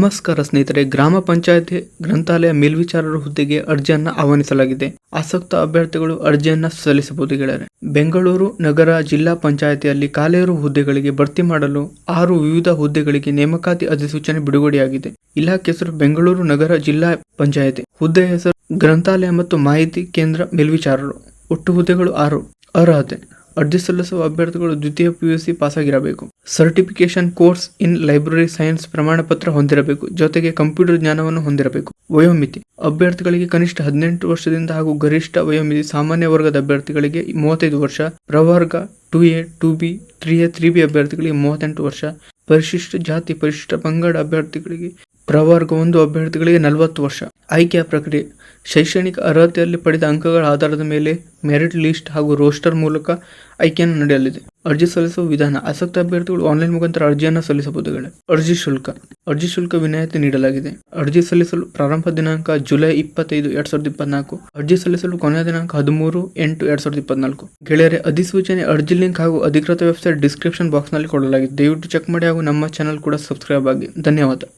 ನಮಸ್ಕಾರ ಸ್ನೇಹಿತರೆ, ಗ್ರಾಮ ಪಂಚಾಯತಿ ಗ್ರಂಥಾಲಯ ಮೇಲ್ವಿಚಾರರ ಹುದ್ದೆಗೆ ಅರ್ಜಿಯನ್ನ ಆಹ್ವಾನಿಸಲಾಗಿದೆ. ಆಸಕ್ತ ಅಭ್ಯರ್ಥಿಗಳು ಅರ್ಜಿಯನ್ನ ಸಲ್ಲಿಸಬಹುದು ಗೆಳೆಯರೆ. ಬೆಂಗಳೂರು ನಗರ ಜಿಲ್ಲಾ ಪಂಚಾಯತಿಯಲ್ಲಿ ಕಾಲೇರು ಹುದ್ದೆಗಳಿಗೆ ಭರ್ತಿ ಮಾಡಲು ಆರು ವಿವಿಧ ಹುದ್ದೆಗಳಿಗೆ ನೇಮಕಾತಿ ಅಧಿಸೂಚನೆ ಬಿಡುಗಡೆಯಾಗಿದೆ. ಇಲಾಖೆ ಹೆಸರು ಬೆಂಗಳೂರು ನಗರ ಜಿಲ್ಲಾ ಪಂಚಾಯತಿ. ಹುದ್ದೆ ಹೆಸರು ಗ್ರಂಥಾಲಯ ಮತ್ತು ಮಾಹಿತಿ ಕೇಂದ್ರ ಮೇಲ್ವಿಚಾರರು. ಒಟ್ಟು ಹುದ್ದೆಗಳು ಆರು. ಅರ್ಹತೆ. ಅರ್ಜಿ ಸಲ್ಲಿಸುವ ಅಭ್ಯರ್ಥಿಗಳು ದ್ವಿತೀಯ P U C ಪಾಸಾಗಿರಬೇಕು. Certification course in library science ಪ್ರಮಾಣ ಪತ್ರ ಹೊಂದಿರಬೇಕು. ಜೊತೆಗೆ ಕಂಪ್ಯೂಟರ್ ಜ್ಞಾನವನ್ನು ಹೊಂದಿರಬೇಕು. ವಯೋಮಿತಿ. ಅಭ್ಯರ್ಥಿಗಳಿಗೆ ಕನಿಷ್ಠ ಹದಿನೆಂಟು ವರ್ಷದಿಂದ ಹಾಗೂ ಗರಿಷ್ಠ ವಯೋಮಿತಿ ಸಾಮಾನ್ಯ ವರ್ಗದ ಅಭ್ಯರ್ಥಿಗಳಿಗೆ ಮೂವತ್ತೈದು ವರ್ಷ, ಪ್ರವರ್ಗ two A two B three A three B ಅಭ್ಯರ್ಥಿಗಳಿಗೆ ಮೂವತ್ತೆಂಟು ವರ್ಷ, ಪರಿಶಿಷ್ಟ ಜಾತಿ, ಪರಿಶಿಷ್ಟ ಪಂಗಡ ಅಭ್ಯರ್ಥಿಗಳಿಗೆ ಪ್ರವರ್ಗ ಒಂದು ಅಭ್ಯರ್ಥಿಗಳಿಗೆ ನಲವತ್ತು ವರ್ಷ. ಆಯ್ಕೆಯ ಪ್ರಕ್ರಿಯೆ. ಶೈಕ್ಷಣಿಕ ಅರ್ಹತೆಯಲ್ಲಿ ಪಡೆದ ಅಂಕಗಳ ಆಧಾರದ ಮೇಲೆ ಮೆರಿಟ್ ಲಿಸ್ಟ್ ಹಾಗೂ ರೋಸ್ಟರ್ ಮೂಲಕ ಆಯ್ಕೆಯನ್ನು ನಡೆಯಲಿದೆ. ಅರ್ಜಿ ಸಲ್ಲಿಸುವ ವಿಧಾನ. ಆಸಕ್ತ ಅಭ್ಯರ್ಥಿಗಳು ಆನ್ಲೈನ್ ಮುಖಾಂತರ ಅರ್ಜಿಯನ್ನು ಸಲ್ಲಿಸಬಹುದು ಗೆಳೆಯ. ಅರ್ಜಿ ಶುಲ್ಕ. ಅರ್ಜಿ ಶುಲ್ಕ ವಿನಾಯಿತಿ ನೀಡಲಾಗಿದೆ. ಅರ್ಜಿ ಸಲ್ಲಿಸಲು ಪ್ರಾರಂಭ ದಿನಾಂಕ ಜುಲೈ ಇಪ್ಪತ್ತೈದು, ಎರಡ್ ಸಾವಿರದ ಇಪ್ಪತ್ನಾಲ್ಕು. ಅರ್ಜಿ ಸಲ್ಲಿಸಲು ಕೊನೆಯ ದಿನಾಂಕ ಹದಿಮೂರು, ಎಂಟು, ಎರಡ್ ಸಾವಿರದ ಇಪ್ಪತ್ನಾಲ್ಕು. ಗೆಳೆಯರೆ, ಅಧಿಸೂಚನೆ, ಅರ್ಜಿ ಲಿಂಕ್ ಹಾಗೂ ಅಧಿಕೃತ ವೆಬ್ಸೈಟ್ ಡಿಸ್ಕ್ರಿಪ್ಷನ್ ಬಾಕ್ಸ್ನಲ್ಲಿ ಕೊಡಲಾಗಿದೆ. ದಯವಿಟ್ಟು ಚೆಕ್ ಮಾಡಿ ಹಾಗೂ ನಮ್ಮ ಚಾನಲ್ ಕೂಡ ಸಬ್ಸ್ಕ್ರೈಬ್ ಆಗಿ. ಧನ್ಯವಾದ.